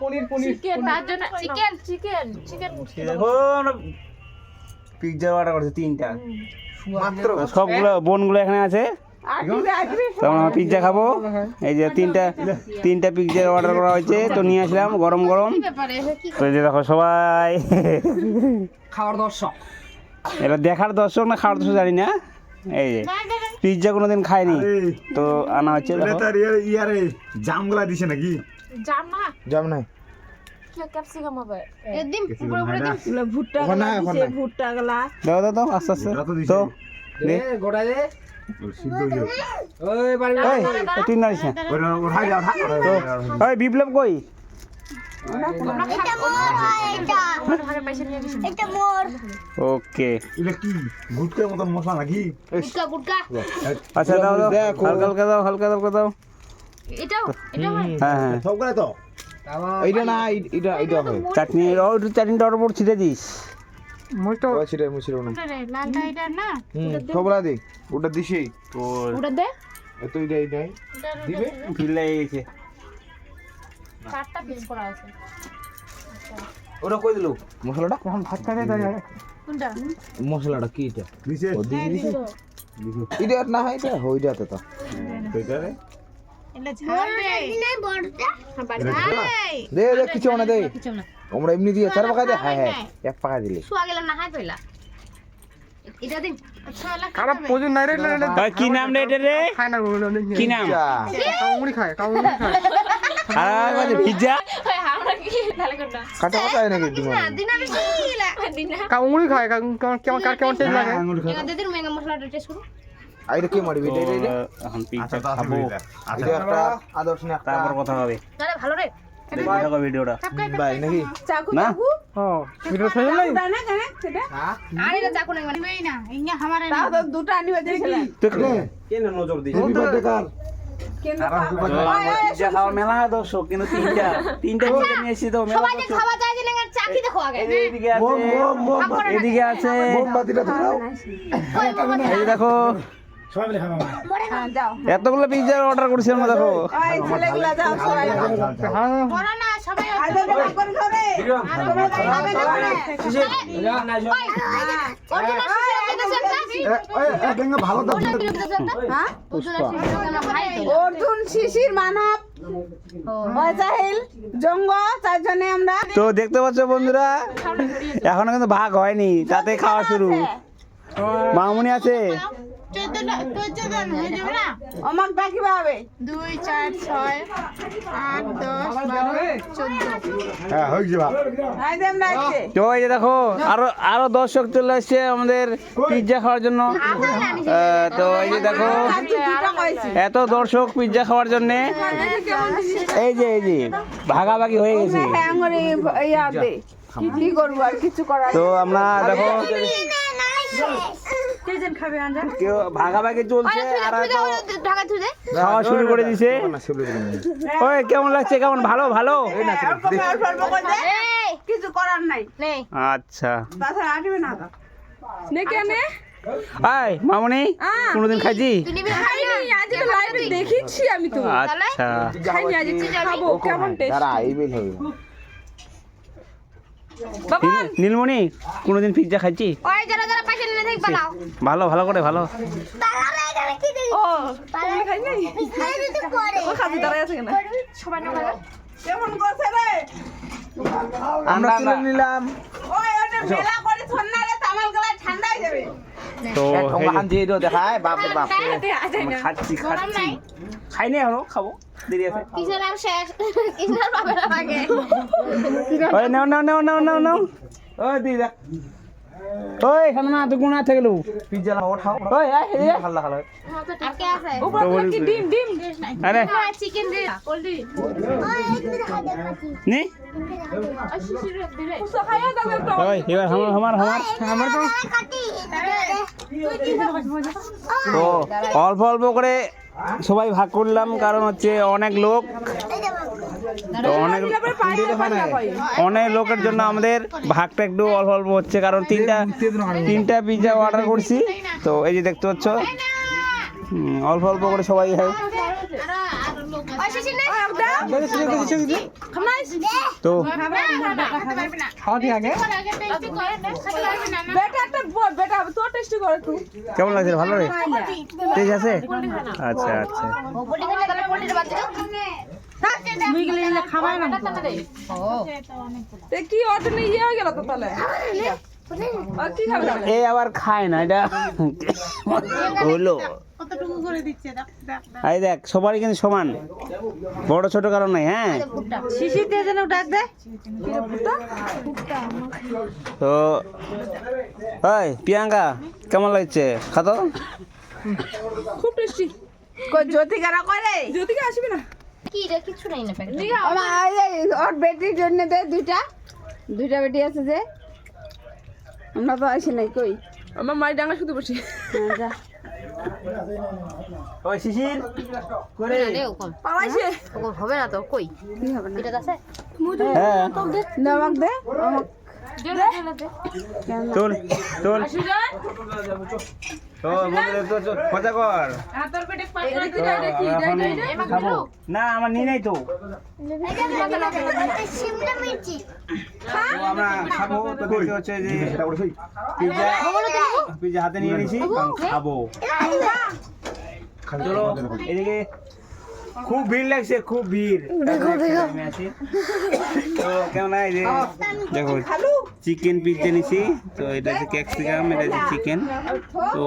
পনির paneer chicken তার জন্য chicken chicken chicken দেখুন পিৎজা অর্ডার করছে তিনটা। মাত্র। সবগুলো বোনগুলো এখানে আছে। তো আমরা পিৎজা খাব। এই যে তিনটা তিনটা পিৎজা অর্ডার করা হয়েছে তো নিয়ে আসলাম গরম গরম। তো এই যে দেখো সবাই। খাওয়ার দর্শক। এটা দেখার দর্শক না খাওয়ার দর্শক জানি না। এই যে। পিৎজা কোনোদিন খায়নি তো আনা হচ্ছে ইয়ারে জামগুলা দিছে নাকি? জাম না। জাম নাই। ক্যাপসিকাম হবে? একদিন উপরে উপরে দিন ভুট্টা গলা দিছে ভুট্টা গলা। দাও দাও আস্তে আস্তে। তো। গোড়া দে না। বিপ্লব কই ভাগে পয়সা নিয়ে গেছি ওকে। এটা মতন মশলা নাকি? গুটকা গুটকা। আচ্ছা দাও দাও। হালকা হালকা দাও হালকা দাও। হয়। হ্যাঁ এইটা না এই- এটা এটা হয় চাটনি ও চাটনিটা ওর উপর ছিটে দিস। ওই ছিটে মুছিরে না লালটা এটা না? হুম দে। ওটা দিছি তোর ওটা দে। এত দিবে? গেছে। চারটা পিস করা আছে। ওটা কই দিলো? মশলাটা? এখন ভাত খাবে দাঁড়িয়ে কোনটা? মশলাটা কি এটা? দিছে? ও দিছি দিছি। এটা না হয় এটা? হই যাতে তো এটা রে। হ্যাঁ দে। দে। কিছু না? দে আমরা এমনি দিয়ে চার পাকা দে। হ্যাঁ হ্যাঁ এক পাকা দিলে। শুয়া গেলাম না হাই কইলা এটা দিন আচ্ছা এলা খারাপ প্রয়োজন নাই রে। ওই কি নাম রে এটা রে? খায় না। কি নাম? যা খায় কাউরি খায়। আর বলছে পিজ্জা আমরা কি তাহলে কোনটা কাটা কাটা নাকি দিমা দিন শিলা দিন। খায় কেমন কার কেমন টেস্ট লাগে? দিদির মেগা মশলাটা টেস্ট করো। আইরে কি মারবি? এটা এটা পিজ্জা আচ্ছা তো খাব। আচ্ছা একটা আদর্শ একটা তারপর কথা হবে। তাহলে ভালো রে। দেখতে থাকো ভিডিওটা ভাই নাকি চাকু না ও ভিডিও নাই না কেন সেটা আর চাকু মানে না আমারে তো দুটো আনিবে তো কেন নজর এদিকে আছে দেখো সবাই মিলে খাব হ্যাঁ, যাও। এতগুলো পিজ্জা অর্ডার করেছিলাম দেখো। ওই ছেলেগুলা যাও সবাই। বড় না সবাই আজ তো ভাগ করে খাবে আর তোমরা তো খাবে না করে ওজন আছে এ গঙ্গা ভালো তো। ভাই অর্জুন শিশির। মানব। ওই জাহিল জঙ্গ চারজনে আমরা তো দেখতে পাচ্ছ বন্ধুরা এখনও কিন্তু ভাগ হয়নি তাতে খাওয়া শুরু। মামুনি আছে? অমাক হবে। দুই চার ছয় আট দশ বারো চোদ্দ। হ্যাঁ হয়ে তো এই যে দেখো আরও আরও দর্শক চলে আসছে আমাদের পিৎজা খাওয়ার জন্য। তো এই যে দেখো এত দর্শক পিৎজা খাওয়ার জন্য। এই যে এই যে ভাগাভাগি হয়ে গেছে। ইয়া দে কি করব আর কিছু করার তো আমরা দেখো খাবে আঞ্জা। কেউ ভাগাভাগি চলছে আর ঢাকা খাওয়া শুরু করে দিছে। ওই কেমন লাগছে কেমন? ভালো ভালো? কিছু করার নাই। নেই। আচ্ছা। তাছাড়া আসবে না নে কেন আয় মামনি কোনোদিন খাইছি? তুই নিবি না খাইনি আজ তো লাইভে দেখিছি আমি তো আচ্ছা। খাইনি আজ খাব কেমন টেস্ট নীলমণি কোনোদিন পিৎজা পালাও ভালো ভালো করে ভালো। আমরা তুলে নিলাম। হয়ে তো দেখায় বাপ। বাপ খাচ্ছি গরম খাচ্ছি। নাই? খাইনি এখনও খাব। দেরি আছে। কিসের আর শেষ? কিসের বাবার আগে? ওই নাও নাও নাও নাও নাও নাও। ওই দিদা ওই এখানে না তো গুণা থেকে পিজ্জা লাও উঠাও ওই এদিকে। খাল্লা খাল্লা আর কে আছে। উপরে কি ডিম ডিম? আরে। চিকেন দে কোল্ডি নি তো খাইয়া দাও একটু ওই এবার আমার আমার আমার আমার তো। তো অল্প অল্প করে সবাই ভাগ করলাম, কারণ হচ্ছে অনেক লোক। তো অনেক হয় অনেক লোকের জন্য আমাদের ভাগটা একটু অল্প অল্প হচ্ছে, কারণ তিনটা তিনটা পিজা অর্ডার করছি। তো এই যে দেখতে পাচ্ছ অল্প অল্প করে সবাই খায় তো খাওয়া দিয়ে আগে বেটা একটা ব- বেটা তোর টেস্টি করে তুই কেমন লাগছে? ভালো রে? ঠিক আছে? আচ্ছা আচ্ছা। তে কি নিয়ে ইয়ে হয়ে গেল তো তাহলে? আর কি খাবে? এ আবার খায় না এটা হলো। এই দেখ সবারই কিন্তু সমান। বড় ছোট কারণ নাই হ্যাঁ? যেন ডাক দে। তো ওই প্রিয়াঙ্কা কেমন লাগছে? খাতো? খুব টেস্টি কই জ্যোতিকারা করে জ্যোতিকা আসবে না? কি রে কিছু নাই না প্যাকেট আমার এই যে ওর বেটির জন্য দে দুইটা। দুইটা বেটি আছে যে। আমরা তো আসি নাই কই? আমার মাই ডাঙ্গা শুধু বসে যা ওই শিশির করে পালাইছে ওকম হবে না তো কই কি হবে না এটা আছে হ্যাঁ দে আমার নিয়ে নাই তো আমরা খাব তো দেখতে হচ্ছে যে পিজ্জা পিজ্জা হাতে নিয়ে নিয়েছি খাব? চলো। এদিকে খুব ভিড় লাগছে খুব ভিড়। আছি। তো কেমন এই যে দেখো চিকেন পিজ্জা নিছি তো এটা হচ্ছে ক্যাপসিকাম এটা হচ্ছে চিকেন। তো